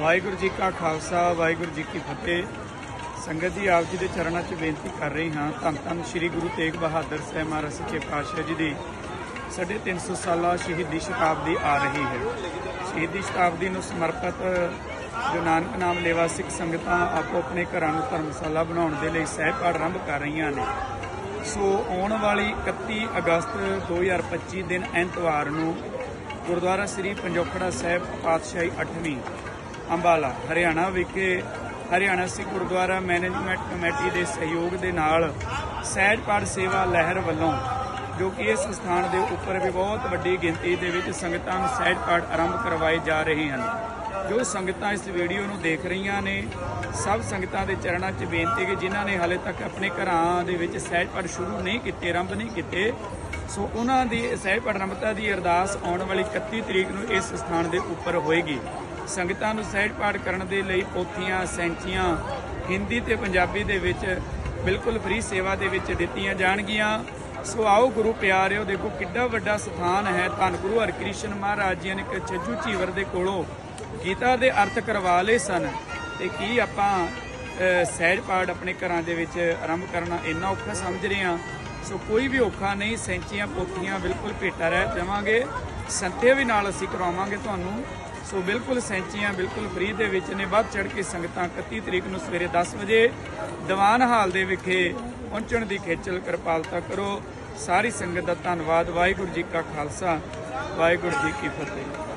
ਵਾਹਿਗੁਰੂ ਜੀ ਕਾ ਖਾਲਸਾ, ਵਾਹਿਗੁਰੂ ਜੀ ਕੀ ਫਤਿਹ। ਸੰਗਤ ਜੀ, ਆਪ ਜੀ ਦੇ ਚਰਨਾਂ 'ਚ ਬੇਨਤੀ ਕਰ ਰਹੀ ਹਾਂ, ਧੰਨ ਧੰਨ ਸ੍ਰੀ ਗੁਰੂ ਤੇਗ ਬਹਾਦਰ ਸਾਹਿਬ ਮਹਾਰਾਜ ਸੱਚੇ ਪਾਤਸ਼ਾਹ ਜੀ ਦੀ। ਸਾਢੇ 300 ਸਾਲਾ ਸ਼ਹੀਦੀ ਸ਼ਤਾਬਦੀ ਆ ਰਹੀ ਹੈ। ਸ਼ਹੀਦੀ ਸ਼ਤਾਬਦੀ ਨੂੰ ਸਮਰਪਿਤ ਜੋ ਨਾਨਕ ਨਾਮ ਲੇਵਾ ਸਿੱਖ ਸੰਗਤਾਂ ਆਪੋ ਆਪਣੇ ਘਰਾਂ ਨੂੰ ਧਰਮਸ਼ਾਲਾ ਬਣਾਉਣ ਦੇ ਲਈ ਸਹਿਜ ਆਰੰਭ ਕਰ ਰਹੀਆਂ ਨੇ। ਸੋ ਆਉਣ ਵਾਲੀ 31 ਅਗਸਤ 2025 ਦਿਨ ਐਤਵਾਰ ਨੂੰ ਗੁਰਦੁਆਰਾ ਸ੍ਰੀ ਪੰਜੋਖੜਾ ਸਾਹਿਬ ਪਾਤਸ਼ਾਹੀ 8ਵੀਂ ਅੰਬਾਲਾ, ਹਰਿਆਣਾ ਵਿਖੇ ਹਰਿਆਣਾ ਸਿੱਖ ਗੁਰਦੁਆਰਾ ਮੈਨੇਜਮੈਂਟ ਕਮੇਟੀ ਦੇ ਸਹਿਯੋਗ ਦੇ ਨਾਲ ਸਹਿਜ ਪਾਠ ਸੇਵਾ ਲਹਿਰ ਵੱਲੋਂ, ਜੋ ਕਿ ਇਸ ਸਥਾਨ ਦੇ ਉੱਪਰ ਵੀ ਬਹੁਤ ਵੱਡੀ ਗਿਣਤੀ ਦੇ ਵਿੱਚ ਸੰਗਤਾਂ ਨੂੰ ਸਹਿਜ ਪਾਠ ਆਰੰਭ ਕਰਵਾਏ ਜਾ ਰਹੇ ਹਨ। ਜੋ ਸੰਗਤਾਂ ਇਸ ਵੀਡੀਓ ਨੂੰ ਦੇਖ ਰਹੀਆਂ ਨੇ, ਸਭ ਸੰਗਤਾਂ ਦੇ ਚਰਨਾਂ 'ਚ ਬੇਨਤੀ ਕਿ ਜਿਨ੍ਹਾਂ ਨੇ ਹਾਲੇ ਤੱਕ ਆਪਣੇ ਘਰਾਂ ਦੇ ਵਿੱਚ ਸਹਿਜ ਪਾਠ ਸ਼ੁਰੂ ਨਹੀਂ ਕੀਤੇ, ਆਰੰਭ ਨਹੀਂ ਕੀਤੇ ਸੋ ਉਹਨਾਂ ਦੀ ਸਹਿਜ ਪਾਠ ਦੀ ਅਰਦਾਸ ਆਉਣ ਵਾਲੀ 31 ਤਰੀਕ ਨੂੰ ਇਸ ਸਥਾਨ ਦੇ ਉੱਪਰ ਹੋਏਗੀ। ਸੰਗਤਾਂ ਨੂੰ ਸਹਿਜ ਪਾਠ ਕਰਨ ਦੇ ਲਈ ਪੋਥੀਆਂ, ਸੈਂਚੀਆਂ, ਹਿੰਦੀ ਤੇ ਪੰਜਾਬੀ ਦੇ ਵਿੱਚ ਬਿਲਕੁਲ ਫ੍ਰੀ ਸੇਵਾ ਦੇ ਵਿੱਚ ਦਿੱਤੀਆਂ ਜਾਣਗੀਆਂ। ਸੋ ਆਓ ਗੁਰੂ ਪਿਆਰਿਓ, ਦੇਖੋ ਕਿੱਡਾ ਵੱਡਾ ਸਥਾਨ ਹੈ। ਧੰਨ ਗੁਰੂ ਹਰਕ੍ਰਿਸ਼ਨ ਮਹਾਰਾਜ ਜੀ ਨੇ ਛੱਜੂ ਝੀਵਰ ਦੇ ਕੋਲੋਂ ਗੀਤਾ ਦੇ ਅਰਥ ਕਰਵਾ ਲਏ ਸਨ। ਤੇ ਕੀ ਆਪਾਂ ਸਹਿਜ ਪਾਠ ਆਪਣੇ ਘਰਾਂ ਦੇ ਵਿੱਚ ਆਰੰਭ ਕਰਨਾ ਇੰਨਾ ਔਖਾ ਸਮਝ ਰਹੇ ਹਾਂ? ਸੋ ਕੋਈ ਵੀ ਔਖਾ ਨਹੀਂ, ਸੈਂਚੀਆਂ ਪੋਥੀਆਂ ਬਿਲਕੁਲ ਭੇਟਾ ਰਹਿ ਦੇਵਾਂਗੇ ਸੰਤੇ ਵੀ ਨਾਲ ਅਸੀਂ ਕਰਵਾਵਾਂਗੇ ਤੁਹਾਨੂੰ। ਸੋ ਬਿਲਕੁਲ ਸੈਂਚੀਆਂ ਬਿਲਕੁਲ ਫ੍ਰੀ ਦੇ ਵਿੱਚ ਨੇ। ਵੱਧ ਚੜ ਕੇ ਸੰਗਤਾਂ 31 ਤਰੀਕ ਨੂੰ ਸਵੇਰੇ 10 ਵਜੇ ਦੀਵਾਨ ਹਾਲ ਦੇ ਵਿਖੇ ਪਹੁੰਚਣ ਦੀ ਖੇਚਲ ਕਿਰਪਾਲਤਾ ਕਰੋ। ਸਾਰੀ ਸੰਗਤ ਦਾ ਧੰਨਵਾਦ। ਵਾਹਿਗੁਰੂ ਜੀ ਕਾ ਖਾਲਸਾ, ਵਾਹਿਗੁਰੂ ਜੀ ਕੀ ਫਤਿਹ।